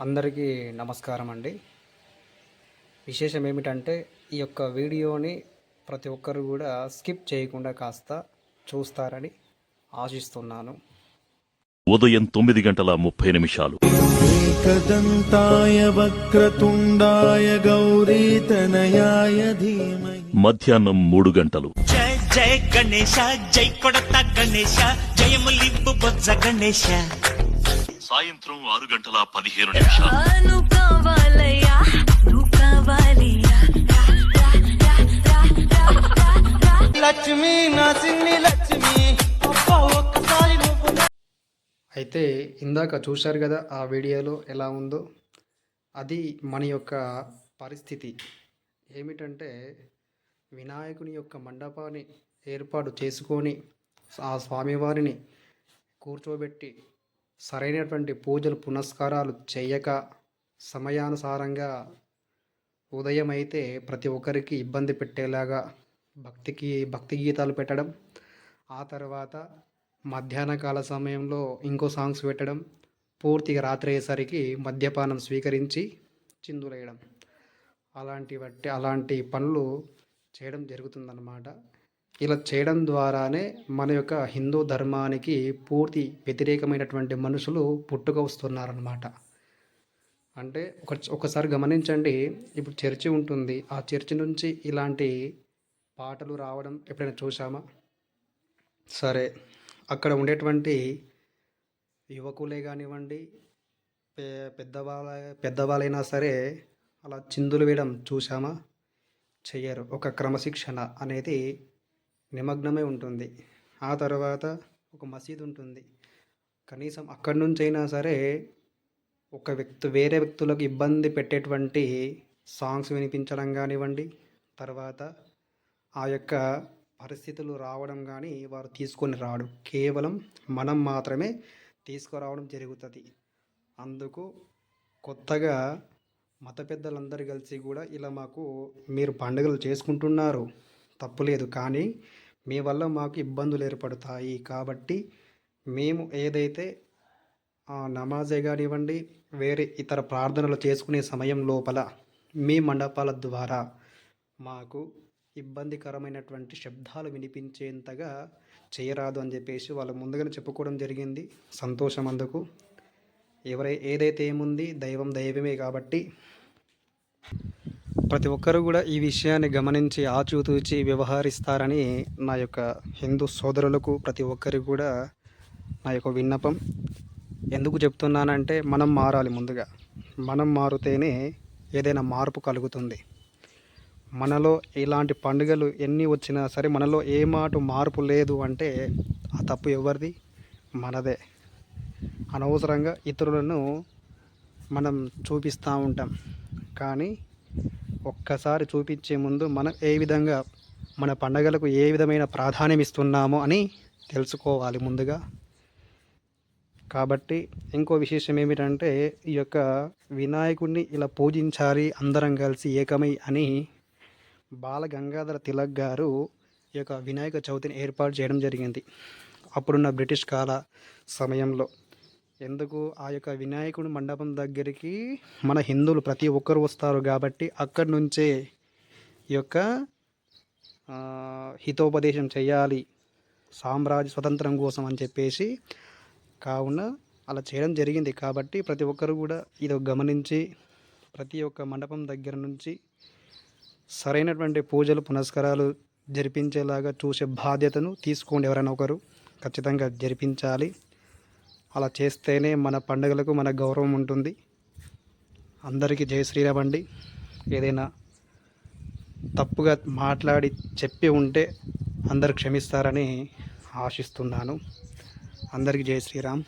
అందరికీ నమస్కారం అండి. విశేషం ఏమిటంటే ఈ యొక్క వీడియోని ప్రతి ఒక్కరు కూడా స్కిప్ చేయకుండా కాస్త చూస్తారని ఆశిస్తున్నాను. ఉదయం తొమ్మిది గంటల ముప్పై నిమిషాలు. వక్రతుండాయ గౌరీతనయాయ మధ్యాహ్నం మూడు గంటలు. జయ జయ గణేశ జై కొడత గణేశ జయములిబ్బు బొజ్జ గణేశ. సాయంత్రం ఆరు గంటల పదిహేను నిమిషాలు. లక్ష్మీ ఒక్కసారి అయితే ఇందాక చూశారు కదా ఆ వీడియోలో ఎలా ఉందో? అది మన యొక్క పరిస్థితి. ఏమిటంటే వినాయకుని యొక్క మండపాన్ని ఏర్పాటు చేసుకొని ఆ స్వామివారిని కూర్చోబెట్టి సరైనటువంటి పూజలు పునస్కారాలు చేయక సమయానుసారంగా ఉదయం అయితే ప్రతి ఒక్కరికి ఇబ్బంది పెట్టేలాగా భక్తికి భక్తి గీతాలు పెట్టడం ఆ తర్వాత మధ్యాహ్న కాల సమయంలో ఇంకో సాంగ్స్ పెట్టడం పూర్తిగా రాత్రి అయ్యేసరికి మద్యపానం స్వీకరించి చిందులేయడం. అలాంటి బట్టి అలాంటి పనులు చేయడం జరుగుతుందన్నమాట. ఇలా చేయడం ద్వారానే మన యొక్క హిందూ ధర్మానికి పూర్తి వ్యతిరేకమైనటువంటి మనుషులు పుట్టుక వస్తున్నారనమాట అంటే ఒక ఒకసారి గమనించండి ఇప్పుడు చర్చి ఉంటుంది. ఆ చర్చి నుంచి ఇలాంటి పాటలు రావడం ఎప్పుడైనా చూసామా సరే అక్కడ ఉండేటువంటి యువకులే కానివ్వండి పే పెద్దవాళ్ళ పెద్దవాళ్ళైనా సరే అలా చిందులు వేయడం చూసామా చెయ్యరు. ఒక క్రమశిక్షణ అనేది నిమగ్నమై ఉంటుంది. ఆ తర్వాత ఒక మసీదు ఉంటుంది. కనీసం అక్కడి నుంచి అయినా సరే ఒక వ్యక్తి వేరే వ్యక్తులకు ఇబ్బంది పెట్టేటువంటి సాంగ్స్ వినిపించడం కానివ్వండి తర్వాత ఆ యొక్క పరిస్థితులు రావడం కానీ వారు తీసుకొని రాడు. కేవలం మనం మాత్రమే తీసుకురావడం జరుగుతుంది. అందుకు కొత్తగా మత పెద్దలందరూ కలిసి కూడా ఇలా మాకు మీరు పండుగలు చేసుకుంటున్నారు. తప్పులేదు కానీ మీ వల్ల మాకు ఇబ్బందులు ఏర్పడతాయి. కాబట్టి మేము ఏదైతే ఆ నమాజే కానివ్వండి వేరే ఇతర ప్రార్థనలు చేసుకునే సమయం లోపల మీ మండపాల ద్వారా మాకు ఇబ్బందికరమైనటువంటి శబ్దాలు వినిపించేంతగా చేయరాదు అని చెప్పేసి వాళ్ళు ముందుగానే చెప్పుకోవడం జరిగింది. సంతోషం అందుకు. ఎవరై ఏదైతే ఏముంది దైవం దైవమే కాబట్టి ప్రతి ఒక్కరూ కూడా ఈ విషయాన్ని గమనించి ఆచూతూచి వ్యవహరిస్తారని నా యొక్క హిందూ సోదరులకు ప్రతి ఒక్కరికి కూడా నా యొక్క విన్నపం. ఎందుకు చెప్తున్నానంటే మనం మారాలి ముందుగా. మనం మారితేనే ఏదైనా మార్పు కలుగుతుంది. మనలో ఇలాంటి పండుగలు ఎన్ని వచ్చినా సరే మనలో ఏ మాట మార్పు లేదు అంటే ఆ తప్పు ఎవరిది? మనదే. అనవసరంగా ఇతరులను మనం చూపిస్తూ ఉంటాం. కానీ ఒక్కసారి చూపించే ముందు మనం ఏ విధంగా మన పండగలకు ఏ విధమైన ప్రాధాన్యం ఇస్తున్నామో అని తెలుసుకోవాలి ముందుగా. కాబట్టి ఇంకో విశేషం ఏమిటంటే ఈ యొక్క వినాయకుడిని ఇలా పూజించాలి అందరం కలిసి ఏకమై అని బాల గంగాధర తిలక్ గారు ఈ యొక్క వినాయక చవితిని ఏర్పాటు చేయడం జరిగింది. అప్పుడున్న బ్రిటిష్ కాల సమయంలో. ఎందుకు? ఆ యొక్క వినాయకుడు మండపం దగ్గరికి మన హిందువులు ప్రతి ఒక్కరు వస్తారు కాబట్టి అక్కడి నుంచే ఈ యొక్క హితోపదేశం చేయాలి. సామ్రాజ్య స్వతంత్రం కోసం అని చెప్పేసి కావున అలా చేయడం జరిగింది. కాబట్టి ప్రతి ఒక్కరు కూడా ఇది గమనించి ప్రతి ఒక్క మండపం దగ్గర నుంచి సరైనటువంటి పూజలు పునస్కారాలు జరిపించేలాగా చూసే బాధ్యతను తీసుకోండి ఎవరైనా ఒకరు. ఖచ్చితంగా జరిపించాలి. అలా చేస్తేనే మన పండుగలకు మన గౌరవం ఉంటుంది. అందరికీ జయ శ్రీరామ్ అండి. ఏదైనా తప్పుగా మాట్లాడి చెప్పి ఉంటే అందరు క్షమిస్తారని ఆశిస్తున్నాను. అందరికీ జయ శ్రీరామ్.